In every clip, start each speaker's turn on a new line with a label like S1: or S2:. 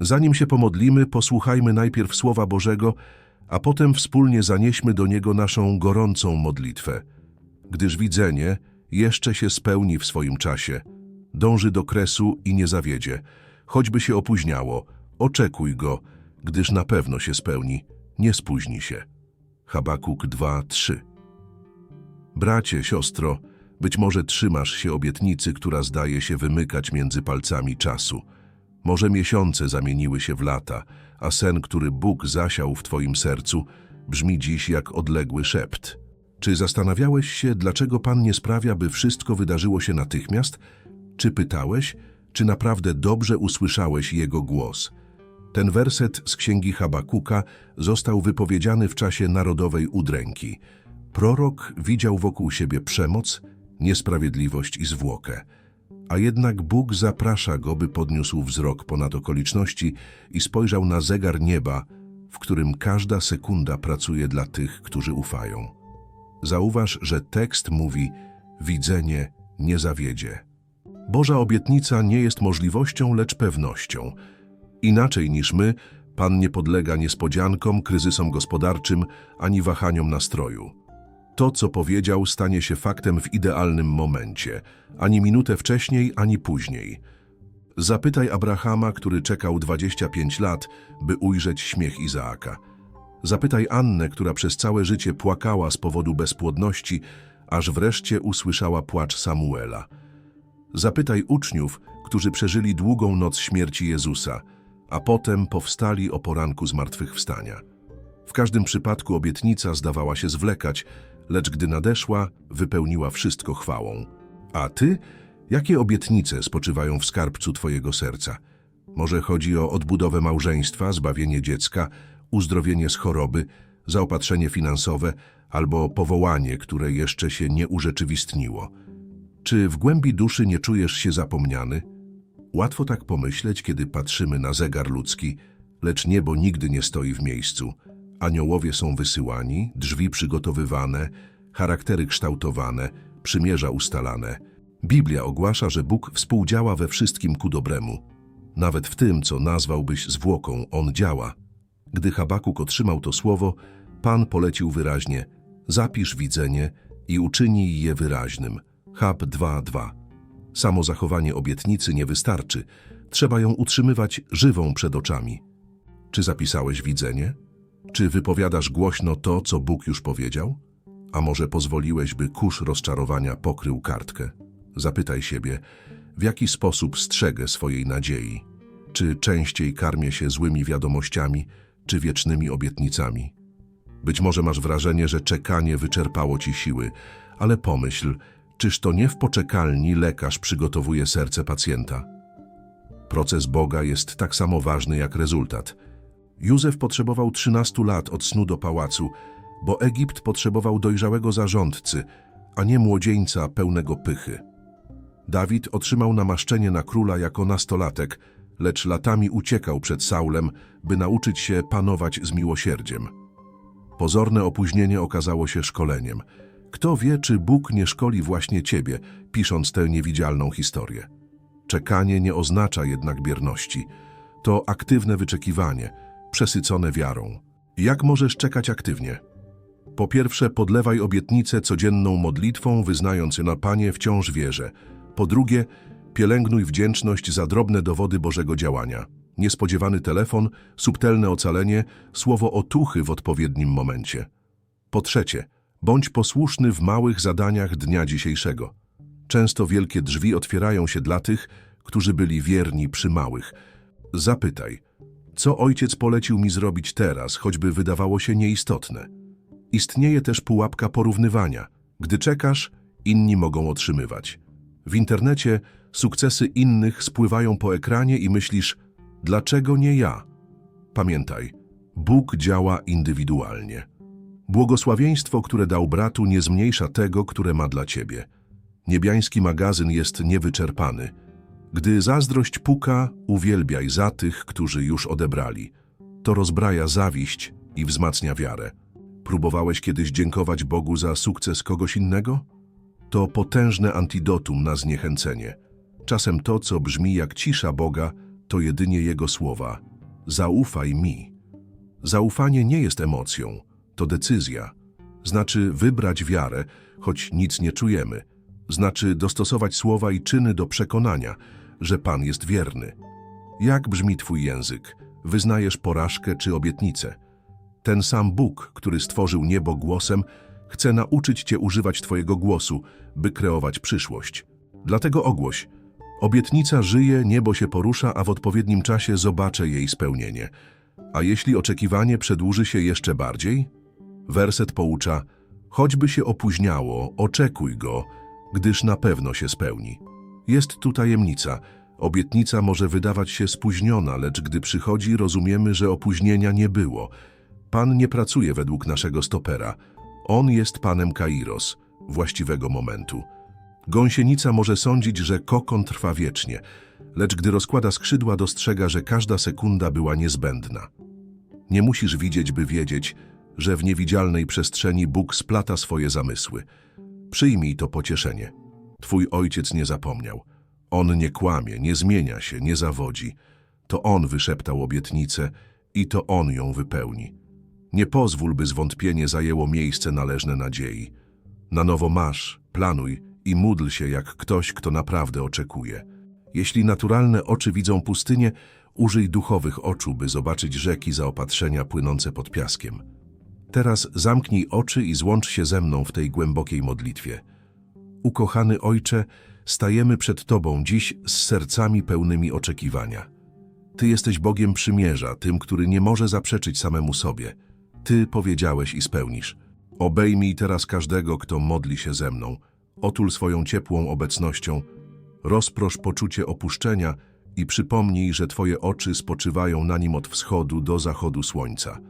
S1: Zanim się pomodlimy, posłuchajmy najpierw Słowa Bożego, a potem wspólnie zanieśmy do Niego naszą gorącą modlitwę. Gdyż widzenie jeszcze się spełni w swoim czasie. Dąży do kresu i nie zawiedzie. Choćby się opóźniało, oczekuj Go, gdyż na pewno się spełni. Nie spóźni się. Habakuk 2:3 Bracie, siostro, być może trzymasz się obietnicy, która zdaje się wymykać między palcami czasu. Może miesiące zamieniły się w lata, a sen, który Bóg zasiał w twoim sercu, brzmi dziś jak odległy szept. Czy zastanawiałeś się, dlaczego Pan nie sprawia, by wszystko wydarzyło się natychmiast? Czy pytałeś, czy naprawdę dobrze usłyszałeś Jego głos? Ten werset z księgi Habakuka został wypowiedziany w czasie narodowej udręki. Prorok widział wokół siebie przemoc, niesprawiedliwość i zwłokę. A jednak Bóg zaprasza go, by podniósł wzrok ponad okoliczności i spojrzał na zegar nieba, w którym każda sekunda pracuje dla tych, którzy ufają. Zauważ, że tekst mówi: Widzenie nie zawiedzie. Boża obietnica nie jest możliwością, lecz pewnością. Inaczej niż my, Pan nie podlega niespodziankom, kryzysom gospodarczym ani wahaniom nastroju. To, co powiedział, stanie się faktem w idealnym momencie, ani minutę wcześniej, ani później. Zapytaj Abrahama, który czekał 25 lat, by ujrzeć śmiech Izaaka. Zapytaj Annę, która przez całe życie płakała z powodu bezpłodności, aż wreszcie usłyszała płacz Samuela. Zapytaj uczniów, którzy przeżyli długą noc śmierci Jezusa, a potem powstali o poranku zmartwychwstania. W każdym przypadku obietnica zdawała się zwlekać, lecz gdy nadeszła, wypełniła wszystko chwałą. A ty? Jakie obietnice spoczywają w skarbcu twojego serca? Może chodzi o odbudowę małżeństwa, zbawienie dziecka, uzdrowienie z choroby, zaopatrzenie finansowe albo powołanie, które jeszcze się nie urzeczywistniło. Czy w głębi duszy nie czujesz się zapomniany? Łatwo tak pomyśleć, kiedy patrzymy na zegar ludzki, lecz niebo nigdy nie stoi w miejscu. Aniołowie są wysyłani, drzwi przygotowywane, charaktery kształtowane, przymierza ustalane. Biblia ogłasza, że Bóg współdziała we wszystkim ku dobremu. Nawet w tym, co nazwałbyś zwłoką, On działa. Gdy Habakuk otrzymał to słowo, Pan polecił wyraźnie: Zapisz widzenie i uczynij je wyraźnym. Hab 2.2. Samo zachowanie obietnicy nie wystarczy. Trzeba ją utrzymywać żywą przed oczami. Czy zapisałeś widzenie? Czy wypowiadasz głośno to, co Bóg już powiedział? A może pozwoliłeś, by kurz rozczarowania pokrył kartkę? Zapytaj siebie, w jaki sposób strzegę swojej nadziei? Czy częściej karmię się złymi wiadomościami, czy wiecznymi obietnicami? Być może masz wrażenie, że czekanie wyczerpało ci siły, ale pomyśl, czyż to nie w poczekalni lekarz przygotowuje serce pacjenta? Proces Boga jest tak samo ważny jak rezultat. Józef potrzebował 13 lat od snu do pałacu, bo Egipt potrzebował dojrzałego zarządcy, a nie młodzieńca pełnego pychy. Dawid otrzymał namaszczenie na króla jako nastolatek, lecz latami uciekał przed Saulem, by nauczyć się panować z miłosierdziem. Pozorne opóźnienie okazało się szkoleniem. Kto wie, czy Bóg nie szkoli właśnie ciebie, pisząc tę niewidzialną historię. Czekanie nie oznacza jednak bierności. To aktywne wyczekiwanie, przesycone wiarą. Jak możesz czekać aktywnie? Po pierwsze, podlewaj obietnicę codzienną modlitwą, wyznając na Panie wciąż wierzę. Po drugie, pielęgnuj wdzięczność za drobne dowody Bożego działania. Niespodziewany telefon, subtelne ocalenie, słowo otuchy w odpowiednim momencie. Po trzecie, bądź posłuszny w małych zadaniach dnia dzisiejszego. Często wielkie drzwi otwierają się dla tych, którzy byli wierni przy małych. Zapytaj, co ojciec polecił mi zrobić teraz, choćby wydawało się nieistotne. Istnieje też pułapka porównywania. Gdy czekasz, inni mogą otrzymywać. W internecie sukcesy innych spływają po ekranie i myślisz, dlaczego nie ja? Pamiętaj, Bóg działa indywidualnie. Błogosławieństwo, które dał bratu, nie zmniejsza tego, które ma dla ciebie. Niebiański magazyn jest niewyczerpany. Gdy zazdrość puka, uwielbiaj za tych, którzy już odebrali. To rozbraja zawiść i wzmacnia wiarę. Próbowałeś kiedyś dziękować Bogu za sukces kogoś innego? To potężne antidotum na zniechęcenie. Czasem to, co brzmi jak cisza Boga, to jedynie Jego słowa. Zaufaj mi. Zaufanie nie jest emocją, to decyzja. Znaczy wybrać wiarę, choć nic nie czujemy. Znaczy dostosować słowa i czyny do przekonania, że Pan jest wierny. Jak brzmi Twój język? Wyznajesz porażkę czy obietnicę? Ten sam Bóg, który stworzył niebo głosem, chce nauczyć Cię używać Twojego głosu, by kreować przyszłość. Dlatego ogłoś. Obietnica żyje, niebo się porusza, a w odpowiednim czasie zobaczę jej spełnienie. A jeśli oczekiwanie przedłuży się jeszcze bardziej? Werset poucza, choćby się opóźniało, oczekuj go, gdyż na pewno się spełni. Jest tu tajemnica. Obietnica może wydawać się spóźniona, lecz gdy przychodzi, rozumiemy, że opóźnienia nie było. Pan nie pracuje według naszego stopera. On jest Panem Kairos, właściwego momentu. Gąsienica może sądzić, że kokon trwa wiecznie, lecz gdy rozkłada skrzydła, dostrzega, że każda sekunda była niezbędna. Nie musisz widzieć, by wiedzieć, że w niewidzialnej przestrzeni Bóg splata swoje zamysły. Przyjmij to pocieszenie. Twój ojciec nie zapomniał. On nie kłamie, nie zmienia się, nie zawodzi. To on wyszeptał obietnicę i to on ją wypełni. Nie pozwól, by zwątpienie zajęło miejsce należne nadziei. Na nowo masz, planuj i módl się jak ktoś, kto naprawdę oczekuje. Jeśli naturalne oczy widzą pustynię, użyj duchowych oczu, by zobaczyć rzeki zaopatrzenia płynące pod piaskiem. Teraz zamknij oczy i złącz się ze mną w tej głębokiej modlitwie. Ukochany Ojcze, stajemy przed Tobą dziś z sercami pełnymi oczekiwania. Ty jesteś Bogiem przymierza, tym, który nie może zaprzeczyć samemu sobie. Ty powiedziałeś i spełnisz. Obejmij teraz każdego, kto modli się ze mną. Otul swoją ciepłą obecnością. Rozprosz poczucie opuszczenia i przypomnij, że Twoje oczy spoczywają na nim od wschodu do zachodu słońca.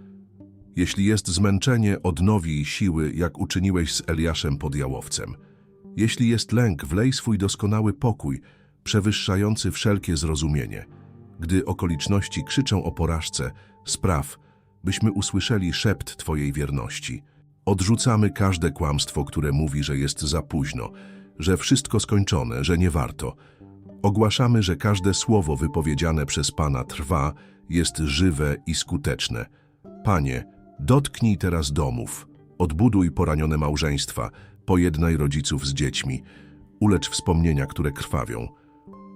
S1: Jeśli jest zmęczenie, odnowij siły, jak uczyniłeś z Eliaszem pod jałowcem. Jeśli jest lęk, wlej swój doskonały pokój, przewyższający wszelkie zrozumienie. Gdy okoliczności krzyczą o porażce, spraw, byśmy usłyszeli szept Twojej wierności. Odrzucamy każde kłamstwo, które mówi, że jest za późno, że wszystko skończone, że nie warto. Ogłaszamy, że każde słowo wypowiedziane przez Pana trwa, jest żywe i skuteczne. Panie, dotknij teraz domów, odbuduj poranione małżeństwa, pojednaj rodziców z dziećmi, ulecz wspomnienia, które krwawią.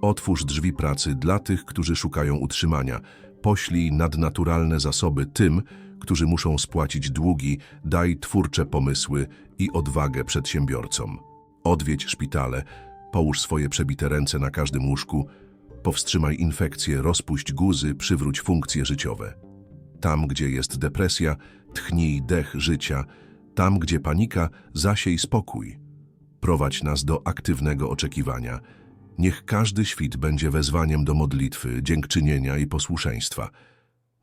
S1: Otwórz drzwi pracy dla tych, którzy szukają utrzymania. Poślij nadnaturalne zasoby tym, którzy muszą spłacić długi, daj twórcze pomysły i odwagę przedsiębiorcom. Odwiedź szpitale, połóż swoje przebite ręce na każdym łóżku, powstrzymaj infekcje, rozpuść guzy, przywróć funkcje życiowe. Tam, gdzie jest depresja, tchnij dech życia, tam, gdzie panika, zasiej spokój. Prowadź nas do aktywnego oczekiwania. Niech każdy świt będzie wezwaniem do modlitwy, dziękczynienia i posłuszeństwa.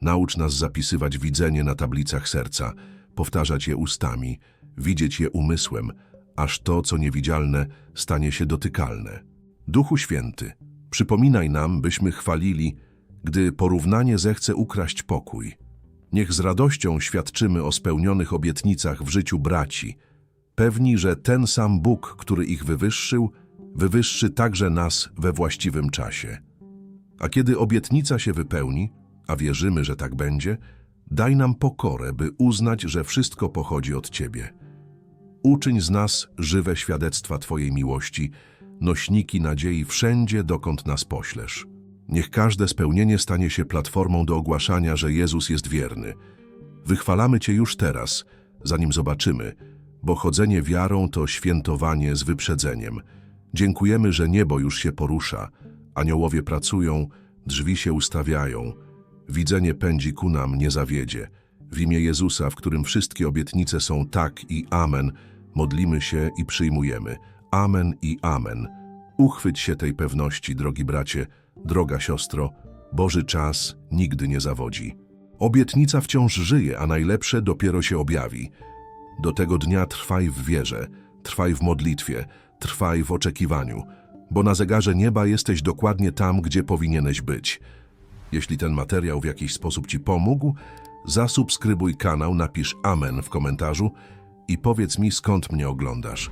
S1: Naucz nas zapisywać widzenie na tablicach serca, powtarzać je ustami, widzieć je umysłem, aż to, co niewidzialne, stanie się dotykalne. Duchu Święty, przypominaj nam, byśmy chwalili, gdy porównanie zechce ukraść pokój. Niech z radością świadczymy o spełnionych obietnicach w życiu braci, pewni, że ten sam Bóg, który ich wywyższył, wywyższy także nas we właściwym czasie. A kiedy obietnica się wypełni, a wierzymy, że tak będzie, daj nam pokorę, by uznać, że wszystko pochodzi od Ciebie. Uczyń z nas żywe świadectwa Twojej miłości, nośniki nadziei wszędzie, dokąd nas poślesz. Niech każde spełnienie stanie się platformą do ogłaszania, że Jezus jest wierny. Wychwalamy Cię już teraz, zanim zobaczymy, bo chodzenie wiarą to świętowanie z wyprzedzeniem. Dziękujemy, że niebo już się porusza, aniołowie pracują, drzwi się ustawiają. Widzenie pędzi ku nam, nie zawiedzie. W imię Jezusa, w którym wszystkie obietnice są tak i amen, modlimy się i przyjmujemy. Amen i amen. Uchwyć się tej pewności, drogi bracie, droga siostro. Boży czas nigdy nie zawodzi. Obietnica wciąż żyje, a najlepsze dopiero się objawi. Do tego dnia trwaj w wierze, trwaj w modlitwie, trwaj w oczekiwaniu, bo na zegarze nieba jesteś dokładnie tam, gdzie powinieneś być. Jeśli ten materiał w jakiś sposób Ci pomógł, zasubskrybuj kanał, napisz Amen w komentarzu i powiedz mi, skąd mnie oglądasz.